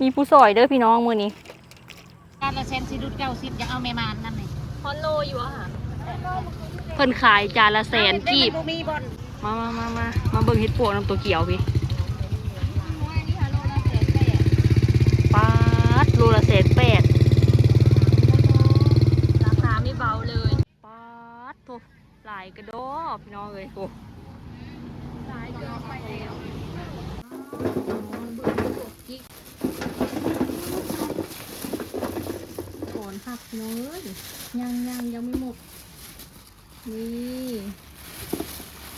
มีผู้ซอยเด้อพี่น้องมือนี้การละเซนซิรุดเก้าสิบยังเอาแม่มานนั่นเลยฮอนโลอยู่อะค่ะเพิ่นขายจานละแสนกีบบ่มีบอลมามามามามาเบิ่งเฮ็ดปวกน้ำตัวเขียวพี่ป๊าดโลละแสนแปดราคาไม่เบาเลยป๊าดโถหลายกระโดดพี่น้องเลยโอ้สายยอมไปแล้ว นหักเลยยังยังยังไม่หมด นี่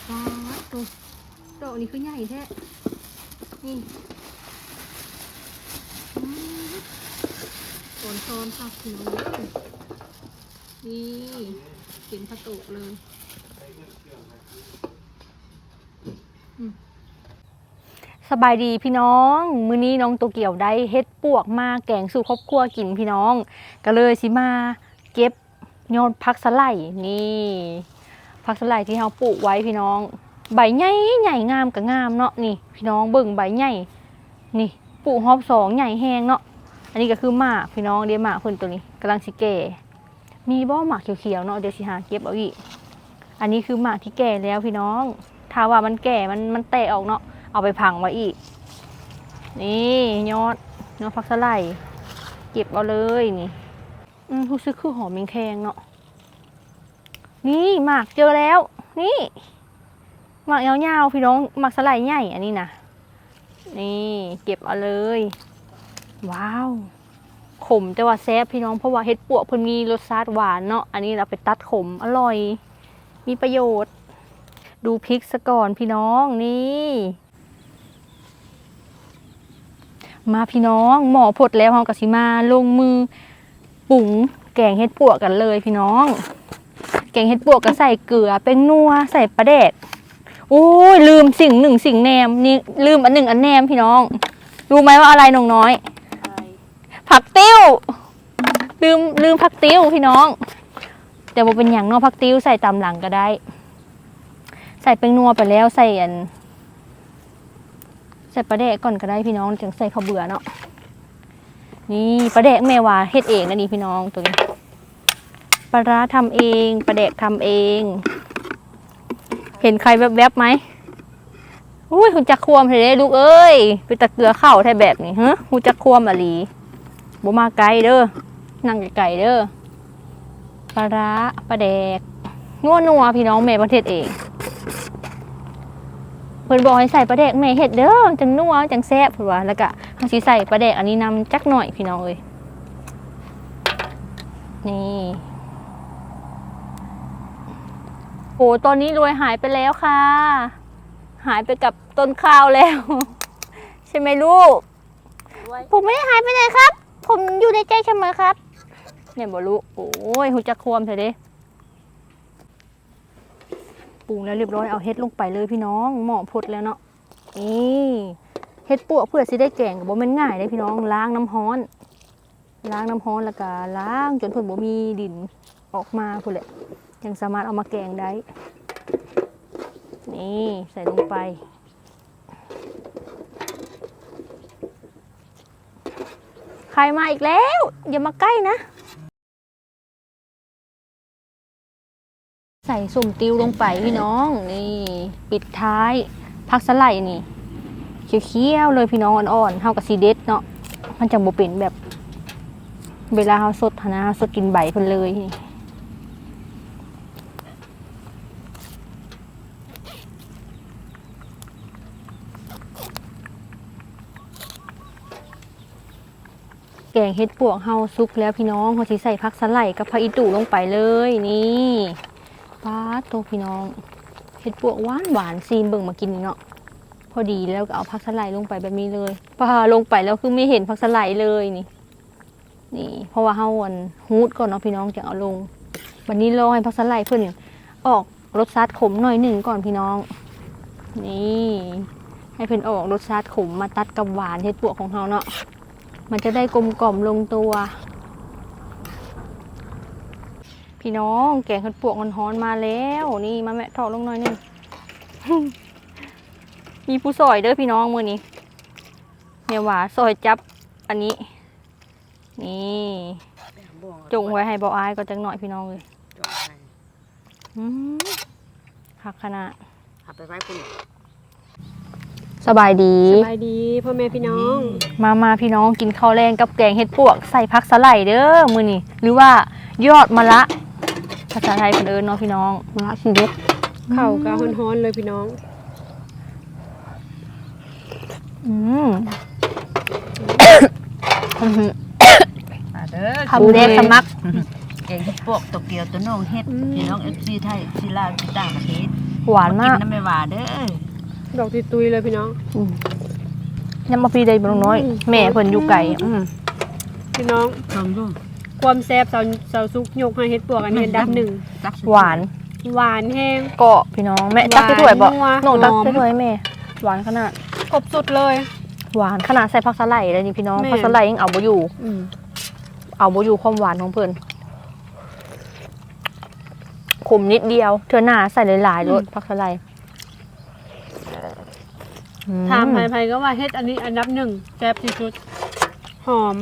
ป๊าดโถดอกนี้คือใหญ่แท้ นี่อืมถอนโซนหักพี่น้องเลยนี่เห็นประตูเลยสบายดีพี่น้อง มือนี้น้องโตเกี่ยวได้เฮ็ด ปวกมาแกงสู่ครอบครัวกินพี่น้อง ก็เลยสิมาเก็บยอดผักสไลนี่ผักสไลที่เราปลูกไว้พี่น้อง ใบใหญ่ใหญ่งามกับงามเนาะนี่ พี่น้องเบิ่งใบใหญ่นี่ปลูกฮอบสองใหญ่แห้งเนาะอันนี้ก็คือหมากพี่น้องเดี๋ยวหมากเพิ่นตัวนี้กำลังสิแก่มีบ่หมากเขียวๆเนาะเดี๋ยวสิหาเก็บเอาอีกอันนี้คือหมากที่แก่แล้วพี่น้อง ถ้าว่ามันแก่มันมันแตกออกเนาะเอาไปพังไว้อีก นี่ยอด ยอดผักสะไลด์เก็บเอาเลยนี่ อืมรู้สึกคือหอมแมงแคงเนาะนี่หมากเจอแล้ว นี่หมากยาวๆพี่น้องหมากสไลด์ใหญ่อันนี้นะนี่เก็บเอาเลย ว้าวขมแต่ว่าแซ่บพี่น้องเพราะว่าเห็ดปวกเพิ่นมีรสชาติหวานเนาะอันนี้เราไปตัดขมอร่อย มีประโยชน์ ดูพริกซะก่อนพี่น้องนี่ มาพี่น้องหมอผดแล้วเฮากะสิมาลงมือปรุงแกงเห็ดปวกกันเลยพี่น้อง แกงเห็ดปวกก็ใส่เกลือเป็นนัวใส่ปลาแดกโอ้ยลืมสิ่งหนึ่งสิ่งแนมนี่ลืมอันหนึ่งอันแนมพี่น้อง รู้ไหมว่าอะไรน้องน้อย ผักติ้ว ลืมลืมผักติ้วพี่น้อง แต่ว่าเป็นอย่างเนอกผักติ้วใส่ตามหลังก็ได้ ใส่เป็นนัวไปแล้วใส่อัน ใส่ปลาแดกก่อนก็ได้พี่น้องถึงใส่ข้าวเบื่อเนาะนี่ปลาแดกแม่วาเฮ็ดเองนะนี่พี่น้องตัวนี้ปลาร้าทำเองปลาแดกทำเอง เห็นใครแวบๆไหมอุ้ยหุ่นจักควมเฮ้ลูกเอ้ยไปตะเกือเข้าแท้แบบนี้ฮะหุ่นจักควมอะลีบ่มาไกลเด้อนั่งไกลๆเด้อปลาร้าปลาแดกนัวนัวพี่น้องแม่ประเทศเอง พิ่นบอกให้ใส่ปลาแดกแม่เฮ็ดเด้อจังนัวจังแซ่บเพิ่นว่าแล้วก็เฮาสิใส่ปลาแดกอันนี้นำจักหน่อยพี่น้องเอ้ยนี่โอ้ตอนนี้รวยหายไปแล้วค่ะ หายไปกับต้นข้าวแล้ว ใช่ไหมลูก ผมไม่ได้หายไปไหนครับ ผมอยู่ในใจเสมอครับ เนี่ยบ่รู้โอ้ยหูจักควมเถอะเด้ ปรุงแล้วเรียบร้อยเอาเฮ็ดลงไปเลยพี่น้องหม้อพดแล้วเนาะนี่เฮ็ดปวกเพื่อสิได้แกงก็บ่แม่นง่ายเด้พี่น้องล้างน้ำร้อน ล้างน้ำร้อนแล้วก็ล้างจนเพิ่นบ่มีดินออกมาพุ่นแหละยังสามารถเอามาแกงได้ นี่ใส่ลงไป ใครมาอีกแล้ว อย่ามาใกล้นะ ส่สุ่มติวลงไปพี่น้องนี่ปิดท้ายพักสไลด์นี่เคี้ยวๆเลยพี่น้องอ่อนๆเฮากับซีเด็ดเนาะมันจะบ่เป็นแบบ เวลาเฮาสดนะเฮาสดกินใบเพิ่นเลยนี่แกงเฮ็ดปวกเฮาสุกแล้วพี่น้องเฮาสิใส่ผักสไลด์กับผักอีตู่ลงไปเลยนี่ ป้าดโตพี่น้องเห็ดปวกหวานหวานซีมเบิ่งมากินนี่เนาะพอดีแล้วก็เอาผักสไลด์ลงไปแบบนี้เลยพอลงไปแล้วคือไม่เห็นผักสไลด์เลยนี่ นี่ เพราะว่าเฮาอันฮูดก่อนเนาะพี่น้องจะเอาลง วันนี้รอให้ผักสไลด์เพิ่อนออกรสชาติขมหน่อยหนึ่งก่อนพี่น้อง นี่ ให้เพิ่อนออกรสชาติขมมาตัดกับหวานเห็ดปวกของเฮาเนาะมันจะได้กลมกล่อมลงตัว พี่น้องแกงเห็ดปวกมันฮ้อนมาแล้ว นี่มาแม่ถอดลงหน่อยหนึงมีผู้ซอยเด้อพี่น้องมือนี้เนี่ยว่าซอยจับอันนี้ นี่จงไว้ให้บออายก็จังหน่อยพี่น้องเลยจงให้อืมคักขนาดเอาไปไว้คุณสบายดี สบายดีพ่อแม่พี่น้อง มามาพี่น้องกินข้าวแรงกับแกงเห็ดปวกใส่ผักสไลด์เด้อมือนี่หรือว่ายอดมะละ ภาษาไทยคนเอิญเนาะพี่น้องมะละชีเด็ดเข่ากะฮ้อนๆเลยพี่น้อง อืมมาเด้อคำเด็ดสมักเก่งที่พวกโตเกียวตัวน้องเฮ็ดพี่น้อง FC ไทยที่ลาวที่ต่างประเทศหวานมากน้ำไม่หวานเด้อดอกติตุยเลยพี่น้องอืมยำมาฟีได้บ่น้อยอืมแม่เพิ่นอยู่ไกลอืมพี่น้องลองดู ความแซ่บเสาเสาซุกยกให้เฮ็ดปวกอันนี้อันดับหนึ่งตักหวานหวานแห้ง เกาะพี่น้องแม่ตักไปถ้วยบ่หวานนัวน้องตักหอมไปถ้วยแม่ หวานขนาด ครบสุดเลย หวานขนาดใส่ผักสไลด์เลยนี่พี่น้องแม่ ผักสไลด์ยังเอาบ่อยู่อืมเอาบ่อยู่ความหวานของเพิ่นขมนิดเดียว เธอหน้าใส่หลายๆรสผักสไลด์อืถามไผๆก็ว่าเฮ็ดอันนี้อันดับหนึ่งแซ่บที่สุดหอม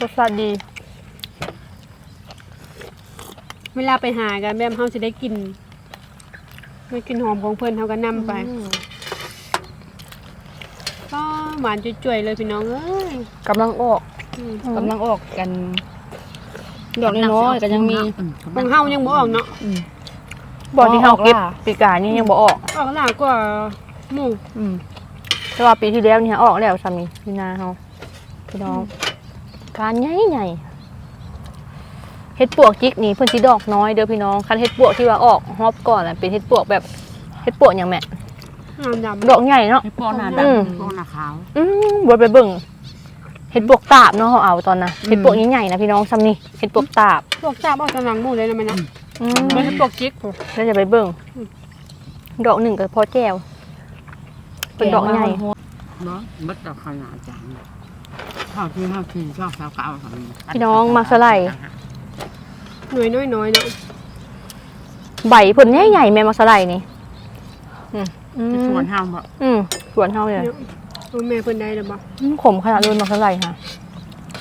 รสชาติดี เวลาไปหากันแบบเฮาสิได้กินไม่กินหอมของเพิ่นเฮาก็นำไป ก็หวานจุ๋ยๆเลยพี่น้องเอ้ยกำลังออกอืมกำลังออกกันดอกน้อยๆก็ยังมีของเฮายังบ่ออกเนาะบ่ที่เฮาเก็บปีกานี่ยังบ่ออก ออกหลายกว่าหมู่อืมแต่ว่าปีที่แล้วนี่ฮะออกแล้วซามีพี่นาเฮาพี่น้องการใหญ่ใหญ่ เฮ็ดปวกจิกนี่เพิ่นสิดอกน้อยเด้อพี่น้องคันเฮ็ดปวกที่ว่าออกฮอบก่อนน่ะเป็นเฮ็ดปวกแบบเฮ็ดปวกหยังแม่งามดำดอกใหญ่เนาะ ให้ป้อนหน้าอืมดำป้อนหน้าขาว อืมบ่ไปเบิ่งเฮ็ดปวกตาบเนาะเฮาเอาตอนน่ะอืมเฮ็ดปวกใหญ่ๆนะพี่น้องซ้ำนี่เฮ็ดปวกตาบพวกจ้าบออกกำลังหมู่เลยนะมันเนาะอืมมันเป็นพวกจิกพวกแล้วจะไปเบิ่งดอกหนึ่งก็พอแก้วเป็นดอกใหญ่เนาะมัดดอกขนาดจังข้าวที่ข้าวที่ชอบสาวเก่าพี่น้องมาสไลด์ หน่วยน้อยๆเนาะใบผลใหญ่ๆแม่มาสไลด์นี่อืมที่สวนห้ามบ่อืมสวนเฮาเลยโอ้แม่เพิ่นได้แล้วบ่อืมขมขนาดรุ่นมาสไลด์ค่ะ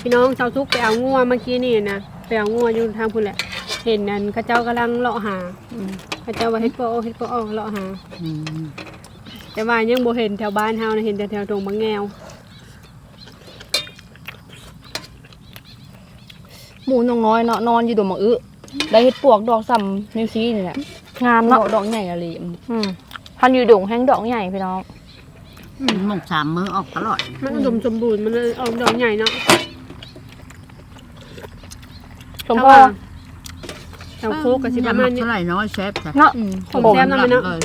พี่น้องชาวทุกไปเอางัวเมื่อกี้นี่นะไปเอางัวอยู่ทางพุ่นแหละ เห็นนั่นเขาเจ้ากำลังเลาะหาเขาเจ้าว่าเฮ็ดปอเฮ็ดปออเลาะหาอืมแต่ว่ายังบ่เห็นแถวบ้านเฮานะเห็นแต่แถวตรงบางแงว หมูน้องน้อยเนาะนอนอยู่ดมมังอึได้เฮ็ดปวกดอกซ้ำนิ้วชี้นี่แหละงามดอเนาะกดอกใหญ่อะไรอืมอืมพันอยู่ดงแห้งดอกใหญ่พี่น้อง หมกสามมื้อออกตลอด มันอุดมสมบูรณ์มันเลยออกดอกใหญ่เนาะชมพ่อแถวโคกก็สิประมาณนี้ เท่าไหร่น้อยเชฟจ้ะเนาะอืมผมแซ่บนะมันเนาะเลย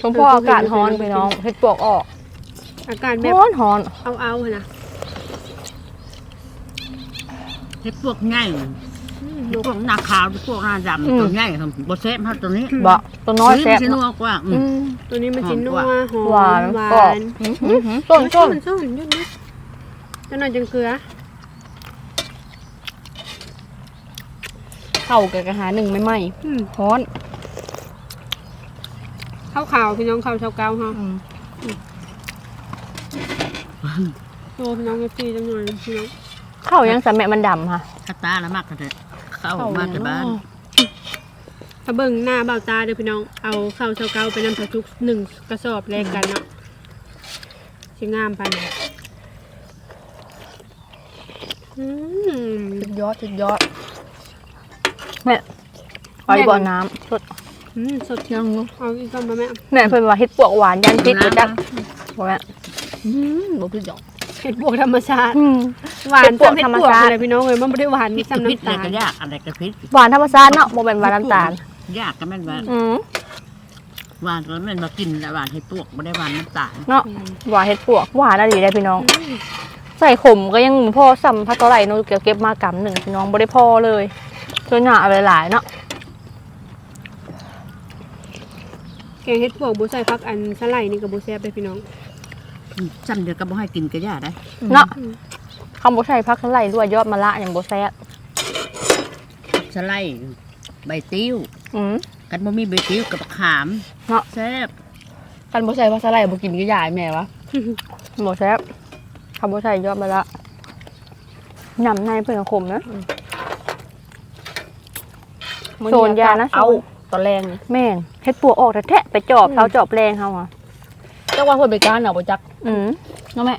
ชมพ่ออากาศร้อนพี่น้องเฮ็ดปวกออกอาการแบบร้อนร้อน เอาๆหั่นนะ เฮ็ดพวกง่ายเฮ็ดพวกหน้าขาวพวกหน้าดำตัวง่ายครับบ่เซฟเฮาตัวนี้บ่ตัวน้อยแซ่บสินัเนาะวกว่าอือืมมตัวนี้มันสินัวหอมหวานหวากรอบนอื้อหือต้นต้นมันซ่อนยุ่นนิดจังหน่อยจังเกลือเข้ากับกระหาหนึ่งไม่ไหมอืมฮ้อนข้าวขาวพี่น้องข้าวชาวเกาเฮาอืมโตพี่น้องเอฟซีจังหน่อยพี่น้อง เข้ายังสะแม่มันดำค่ะคาตาละมากกันเถอะเข้ามาที่บ้านถ้าเบิ่งหน้าเบ้าตาเด้อพี่น้อง เอาข้าวชาวเกาไปนำผักทุกหนึ่งกระสอบแลกกันเนาะสิงามปานนี้อืมสุดยอดสุดยอดแม่เอาอีกบ่อน้ำสดอืมสดเชียงเอาอีกก่อนมาแม่แม่เพิ่นว่าเฮ็ดปวกหวานยันพิษบ่จักบ่แม่อืมบ่พี่ดอกเห็ดบวกธรรมชาติอืม หวานเห็ดบวกเห็ดธรรมบวกชาติ เลยพี่น้องเลยมันไม่ได้หวานพิมีษซ้ำพิษน้ำอะไรตาลก็ยากอะไรก็พิษหวานธรรมชาติเนาะบ่แม่นหวานน้ำตาล ยากก็แม่นว่าอืมหวานก็แม่นมากินแต่หวานให้พวกไม่ได้หวานน้ำตาลเนาะหวานเฮ็ดปวกหวานอะไรได้พี่น้อง ใส่ขมก็ยังพอสัมพัดเท่าไหร่เนาะเกี่ยวเก็บมากำหนึ่งพี่น้องบ่ได้พอเลยส่วนหน้าเอาหลายๆเนาะแกงเห็ดบวกบุใส่พักอันสไลด์นี่กับบุแซ่บเลยพี่น้อง จำเดียวก็บ่ให้กินก็ยากได้เนาะคำบ่ใส่พักเท่าไหร่ด้วยยอดมะละอย่างบ่แซ่บสไลด์ใบติ้ว อืม กันบ่มีใบติ้วกับขามเนาะ แซ่บคันบ่ใส่ภาษาไรบ่กินก็ยายแม่วะ บ่แซ่บคำว่าใส่ยอดมาละนำในเพื่อนขมนะโซนยานะ เอาโซนตอนแรงนี่แม่นเฮ็ดปวกออกแต่แทะไปจอบเขาจอบแรงเขาอะเจ้าว่าเพิ่นไปการเอาบ่จักอืมเนาะแม่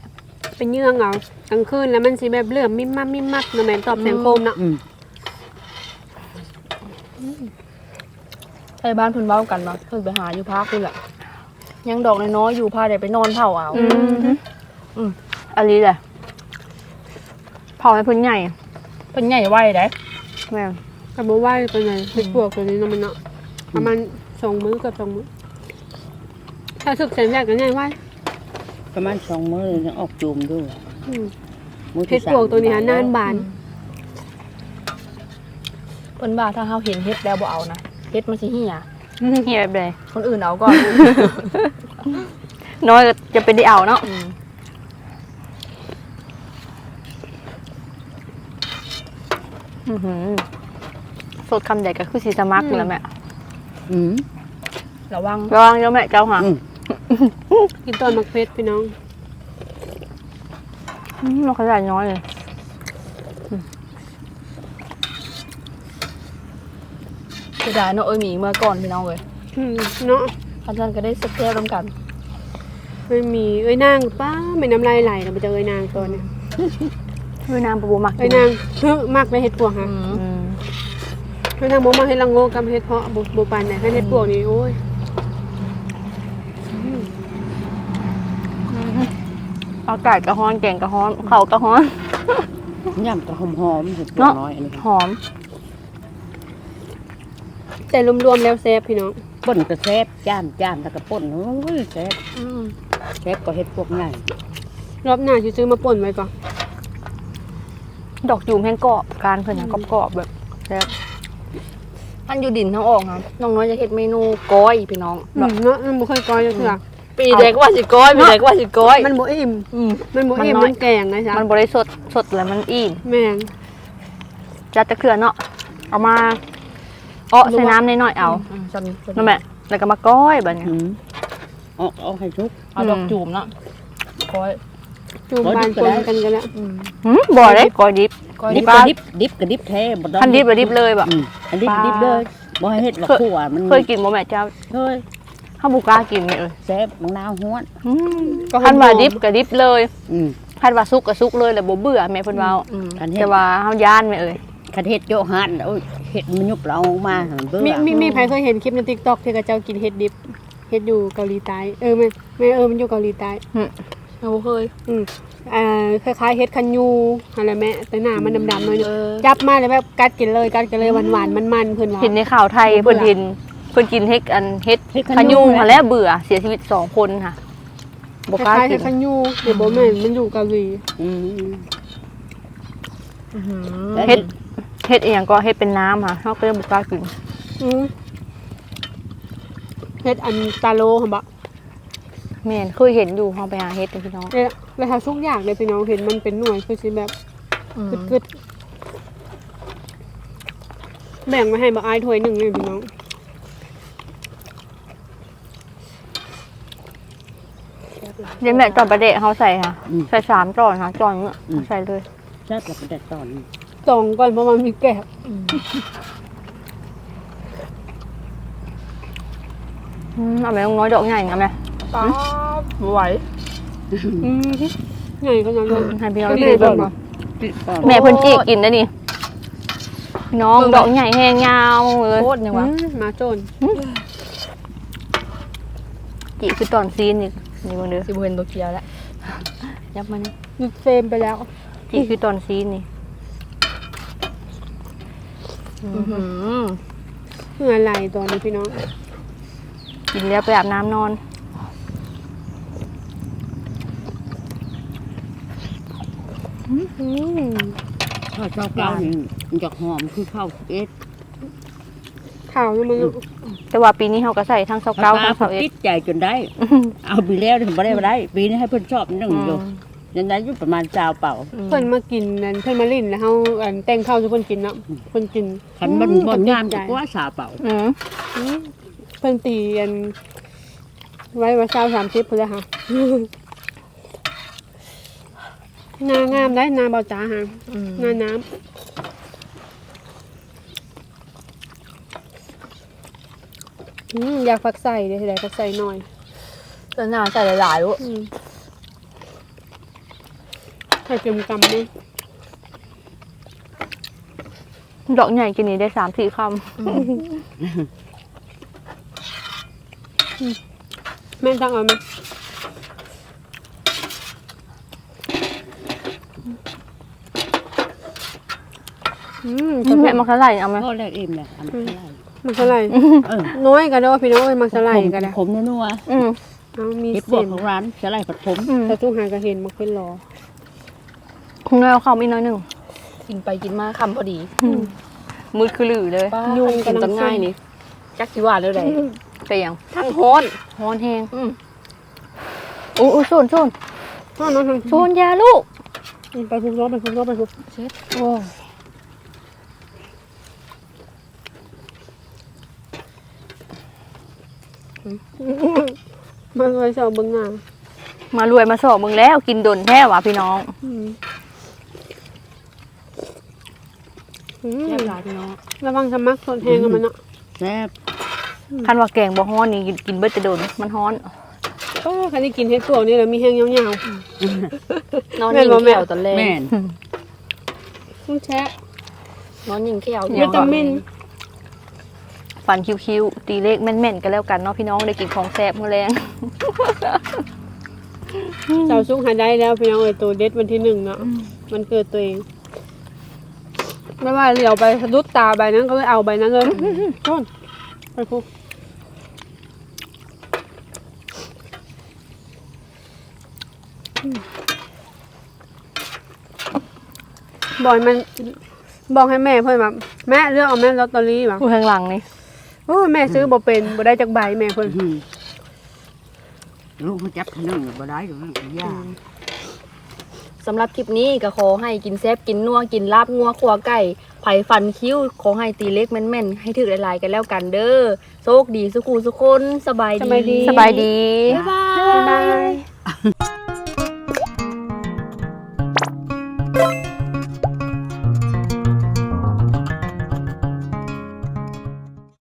เป็นเยื่องเอากลางคืนแล้วมันสิแบบเลื่อมมิมมักมิมมักนะแม่นตอบแสงโคมเนาะอืมไทบ้านเพิ่นเว้ากันเนาะเพิ่นไปหาอยู่ภาคพุ่นแหละยังดอกน้อยๆอยู่พาได้ไปนอนเผาเอาอืมอืมอันนี้แหละพอให้เพื้นใหญ่เพิ่นใหญ่ไว้ได้แม่นก็บ่ว่าไปไหนเฮ็ดปวกตัวนี้เนาะมันเนาะประมาณสองมื้อกับสองมื้อ ถ้าสึกแสนแรกก็ง่ายไว้ประมาณสองมื้อยังออกจูมด้วยอืมมื้อเฮ็ที่ดสามปวกตัวนี้หานานบาน เพิ่นว่าถ้าเฮาเห็นเฮ็ดแล้วบ่เอานะเฮ็ดมันสิเหี่ยเฮียแบบใดคนอื่นเอาก่อน น้อยก็จะเป็นได้เอาเนาะอืมอื้อหือสดคำใหญ่ก็คือสีสมักอยู่แล้วแม่อืม ระวังระวังเจ้าแม่เจ้าค่ะอืม กินตอนมักเพชรพี่น้องอืมเราขนาดน้อยเลยเสียดายเนาะเอ้ยหมีเมื่อก่อนพี่น้องเว้ยอืมเนาะคันนั้นก็ได้สักแก้วนํกันไม่มีเอ้ยนางป้าไม่น้ำลายไหลเราไปเจอเอ้ยนางตัวเนี้เวียดนามปะบูมักเอ้ยนางเฮ้อมากไปเฮ็ดปวกอืฮะมอืมเอ้ยนางบ่มาเฮ็ดละโงกกับเฮ็ดเพาะบ่บ่ปานไหนถ้าเฮ็ดปวกนี่โอ้ย อากาศกระฮ้อนแกงกระฮ้อน เข่ากระฮ้อน ย่ำกระหอมหอมๆเห็ดปวกเนาะ น้อยอันนี้หอม แต่รวมๆแล้วแซ่บพี่น้องป่นกระแซบจ้านจ้านแล้วก็ป่นโอ้ยแซบอืมแซบก็เห็ดพวกง่ายรอบหน้าสิซื้อมาป่นไว้ก่อนดอกจูมแห้งกรอบการเพิ่นนะกรอบๆแบบแล้วอันอยู่ดินทั้งออกครับน้องน้อยจะเฮ็ดเมนูก้อยพี่น้อง อืมเนาะมันบ่เคยก้อยจังเทื่อ ปีแรกว่าสิก้อยปีแรกว่าสิก้อยมันบ่อิ่มอืมมันบ่อิ่มมันน้อยมันแกงนะจ๊ะมันบริสดสดแล้วมันอิ่มแม่งจัดตะเคือนเนาะเอามาเอาะใส่น้ำนิดหน่อยเอาอืมจำจำนั่นแหละแล้วก็มาก้อยแบบนี้อืมเออกเอาให้ทุกเอาดอกจูมเนาะก้อยจูมก้อยบานดิบก็ปได้นกันกันแล้วอืมหืมบ่ได้ก้อยดิบก้อยดิบปลาก็ดิบดิบก็ดิบแท้บ่ต้องทันดิบแบบดิบเลยแบบอืมอันดิบปลาดิบเลยบ่ให้เฮ็ดว่าคั่วมันเคยกินบ่แม่เจ้าเคย ข้าวบุกล้ากินไหมเอ่ยแซบมะนาวห้วน อืมก็หอมคันว่าดิบก็ดิบเลยอืม คันว่าสุกก็สุกเลยแล้วบ่เบื่อแม่เพิ่นเว้าอืมคันเฮ็แต่ดว่าเฮาย่านแม่เอ่ยคันเฮ็ดโยหันโอ้ยเฮ็ดมันยุบเรามาหั่นเบื่อมีมีมีใครเคยเห็นคลิปใน TikTok ที่เขาเจ้ากินเห็ดดิบเห็ดอยู่เกาหลีใต้เออแม่แม่เออมันอยู่เกาหลีใต้เราบ่เคยอืมอ่าคล้ายๆเห็ดคันยูอะไรแม่แต่หน้ามันดำๆหน่อยหนึงเออจับมาเลยแบบกัดกินเลยกัดกันเลยหวานๆมันๆเพิ่นว่าเห็นในข่าวไทยบ่เบื่เพิ่อนเห็นเพิ่นกินเฮ็ดอันเฮ็ดเฮ็ดขยุงค่ะแล้วเบื่อเสียชีวิตสองคนค่ะบ่คกล้าล้ายๆกิเห็นดคันยูเดี๋ยวบ่แม่นมันอยู่เกาหลีอืมอื้อหือแล้ว เฮ็ดเฮ็ดอีหยังก็เฮ็ดเป็นน้ำค่ะเฮาก็เลยบ่กล้ากินอือเห็ดอันตาโลค่ะบ่แม่นเคยเห็นอยู่เฮาไปหาเฮ็ดพี่น้องเอ๊ะแล้วถ้าทุกอย่างเลยพี่น้องเห็นมันเป็นหน่วยคือสิแบบอืมกึดๆแบ่งมาให้บ่อายถ้วยหนึงเลยพี่น้อง เดี๋ ยวแม่ตอนประเดะเฮาใส่ค่ะ อืม ใส่สามจอนค่ะจอนเนี้ยอืม ใส่เลยแซ่บแล้วก็ได้ตอนตองก่อนเพราะมันมีแกบอืมอืมเอาไปน้อยดอกใหญ่กันไหมป๊าบบ่ไหวอืมใหญ่ขนาดนั้น ให้พี่น้องแม่ดูเบิ่เบิ่งงบ่ก่อนแม่เพิ่นจีกินได้นี่พี่น้องดอกใหญ่แห้งยาวเลยโคตรยังวะอืมหมาโจรจีคือตอนซีนนี่ นี่เบิ่งเด้อสิบ่เห็นตัวเกียวแล้วยับมานี่หยุดเฟรมไปแล้วจีคือตอนซีนนี่อื้อหือเหงื่อไหลตอนนี้พี่น้องกินแล้วไปอาบน้ำนอนอืมข้าวเจ้าเก้านี่มันจะหอมคือข้าวเอ็ด ข่าวนี่มันแต่ว่าปีนี้เฮาก็ใส่ทั้งเสาเก้าทั้งเสาเอ็ดติดใจจนได้ เอาปีแล้วถึงบ่ได้บ่ได้ ปีนี้ให้เพิ่นชอบนึงอยู่ยันได้อยู่ประมาณจาวเป่า เพิ่นมากินนั่นเพิ่นมาลิ้นแล้วเฮาอันแต่งข้าวให้เพิ่นกินเนาะเพิ่นกินคันมันอืมบ่งามติดใจก็ว่าสาวเป่าอืมอืมเพิ่นตีอันไว้ว่าเช้า30พุ่นแล้วค่ะนางามได้นาเบาจ๋าหาอืมนาน้ำ อืมอยากฟักใส่เดี๋ยวสิได้ฟักใส่หน่อยแต่หน้าใส่หลายๆลูกอืมใส่เกลือกำด้วยดอกใหญ่กินนี้ได้สามสี่คแม่ตั้งเอาไหมอืมำแม่มาคาไหลเอาไหม พ่อแรกอิ่มเลยอันนี้ได้ มันเท่าไหร่เออน้อยก็ได้ว่าพี่น้องเอ้ยมักสไลด์ก็ได้ผมนัวอืมเอามีๆเห็ดปวเส้กนของร้านสไลด์ผัดผมอืมแต่ตู้หากระเห็นมักเป็นหรอคงได้เอาเข้าอีกหน้อยหนึ่งกินไปกินมาคำพอดีมืดคือหลือเลยป้ากินจังง่ายนี่จักสิว่าแล้วไดเปียงทั้งฮ้อนฮ้อนแห้งอืมอู้อู้โซนโซนน้องน้องทางโซนยาลูกไปคุกร้อนไปคุกร้อนไปคุกโอ้ มันเลยเสาเบิ้งหน้ามารวยมาสอบมึงแล้วกินดนแท้วะพี่น้องอืมอืมเรียบร้อยพี่น้องระวังสมักสดแห้งกับมันเนาะแซ่บคันว่าแกงบ่ฮ้อนนี่กินกินเบิดจะโดนมันฮ้อนโอ้คันนี้กินเห็ดตัวนี่แหละมีแห้งยาวนอนแม่ยินงบ่แม่แก้วตอนแรกแม่นๆต้องแชะนอนยิงแก้ววิตามิน ฟันคิ้วๆ ตีเลขแม่นๆ กันแล้วกันเนาะพี่น้องได้กินของแซ่บมื้อแรงเสาซุกหาได้แล้วพี่น้องเอ้ยตัวเด็ดวันที่หนึ่งเนาะมันเกิดตัวเอง ไม่ว่าเหลียวไปสะดุดตาใบนั้นก็เลยเอาใบนั้นเลยต้นไปคุกบอยมันบอกให้แม่เพื่อนแบบแม่เลือกเอาแม่ลอตเตอรี่แบบผู้ข้างหลังนี่ โอ้ยแม่ซื้อบ่เป็นบ่ได้จากใบแม่เพื่อนอื้อลูกเขาจับขนมบ่ได้อยู่นั่นยากสำหรับคลิปนี้ก็ขอให้กินแซ่บกินนัวกินลาบงัวขัวไก่ไผ่ฟันคิ้ว ขอให้ตีเล็กแม่นๆ ให้ถึกหลายๆกันแล้วกันเด้อโชคดีสุขูสุคนสบายสบายดีดี สบายดี บ๊ายบาบ๊ายบายย